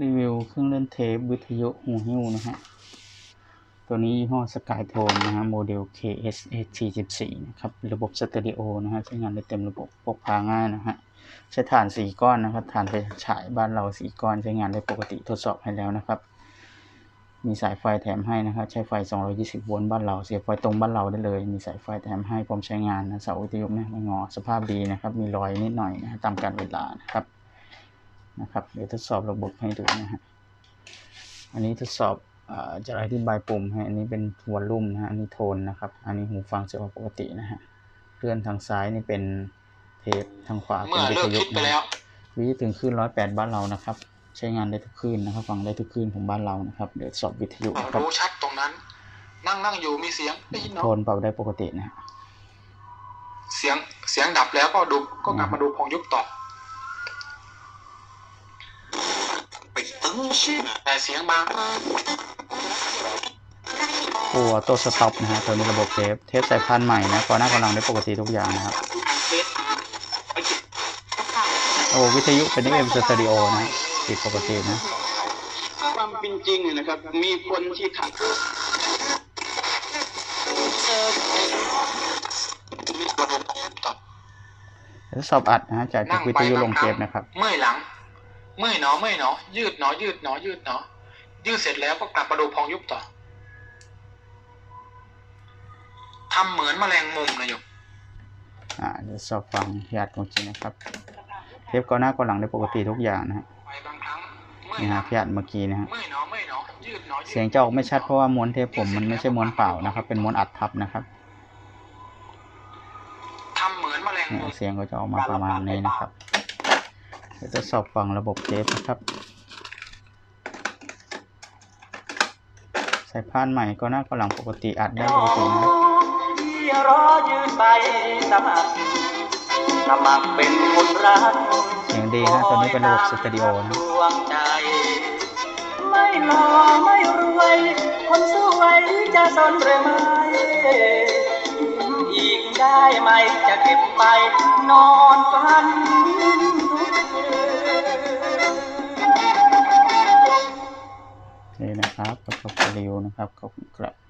รีวิวเครื่องเล่นเทปวิทยุหูหิ้วนะฮะ ตัวนี้ยี่ห้อสกายโทนนะฮะ โมเดล KSH14 นะครับ ระบบสเตอริโอนะฮะ ใช้งานได้เต็มระบบพกพาง่ายนะฮะ ใช้ถ่านสี่ก้อนนะครับถ่านไฟฉายบ้านเราสี่ก้อนใช้งานได้ปกติทดสอบให้แล้วนะครับ มีสายไฟแถมให้นะครับ ใช้ไฟ 220 โวลต์บ้านเรา เสียบไฟตรงบ้านเราได้เลย มีสายไฟแถมให้พร้อมใช้งานนะ เสาวิทยุไม่ไม่งอ สภาพดีนะครับ มีรอยนิดหน่อยนะฮะตามกาลเวลานะครับ นะครับ เดี๋ยวทดสอบระบบให้ดูนะฮะ อันนี้ทดสอบอาจะอธิบายปุ่มให้อันนี้เป็นวอลลุ่มนะฮะ อันนี้โทนนะครับ อันนี้หูฟังเสียงปกตินะฮะเคลื่อนทางซ้ายนี่เป็นเทปทางขวาเป็เมื่นอวิเลิทกยุคิดไปนะแล้ฮะววิทยุถึงคลื่น108บ้านเรานะครับ ใช้งานได้ทุกคลื่นนะครับ ฟังได้ทุกคลื่นของบ้านเรานะครับ เดี๋ยวสอบวิทยุนะครับรู้ชัดตรงนั้น นั่งนั่งอยู่มีเสียงได้ยินโทเนาะนปรับได้ปกตินะฮะเสียงเสียงดับแล้วก็ดูก็กลับมาดูพองยุบต่อ ไปตึงชิแต่เสียงบางตัวโต้สต็อปนะฮะตัวนี้ระบบเทปเทปสายพันธุ์ใหม่นะก่อนหน้ากำลังได้ปกติทุกอย่างนะครับเฟสไปจิบระบบวิทยุเป็น AM Stereo นะฮะติดปกตินะ ความเป็นจริงเนี่ยนะครับ มีคนที่ขัดมีตัวดูพองยุบต่อเดี๋ยวทดสอบอัดนะฮะจากจากวิทยุลงเทปนะครับ เมื่อยหลัง เมื่อยหนอเมื่อยหนอยืดหนอยืดหนอยืดหนอยืดเสร็จแล้วก็กลับมาดูพองยุบต่อทำเหมือนแมลงมุมนะโยมอ่าเดี๋ยวสอบฟังพี่อัดของจริงนะครับเทปก่อนหน้าก่อนหลังได้ปกติทุกอย่างนะฮะไปบางครั้งเมื่อยนี่หฮะลังพี่อัดเมื่อกี้นะฮะเมื่อยหนอเมื่อยหนอยืดหนอยืดเสียงจะออกไม่ชัดเพราะว่าม้วนเทปผมมันไม่ใช่ม้วนเปล่านะครับ เป็นม้วนอัดทับนะครับทำเหมือนแมลงเนี่ยมุมเสียงก็จะออกมาประมาณนี้นะครับเดี๋ยว ทดสอบฟังระบบเทปนะครับ สายพานใหม่ก็หน้าก็หลังปกติอัดได้ปกตินะที่รอยืนไปสมัครสมัครเป็นคนรักเสียงดีนะตัวนี้เป็นระบบสเตอริโอนะดวงใจไม่หล่อไม่รวย คนสวยจะสนหรือไม่ยิ้มอีกได้ไหมจะเก็บไปนอนฝัน นะครับประกอบรีวิวนะครับขอบคุณครับ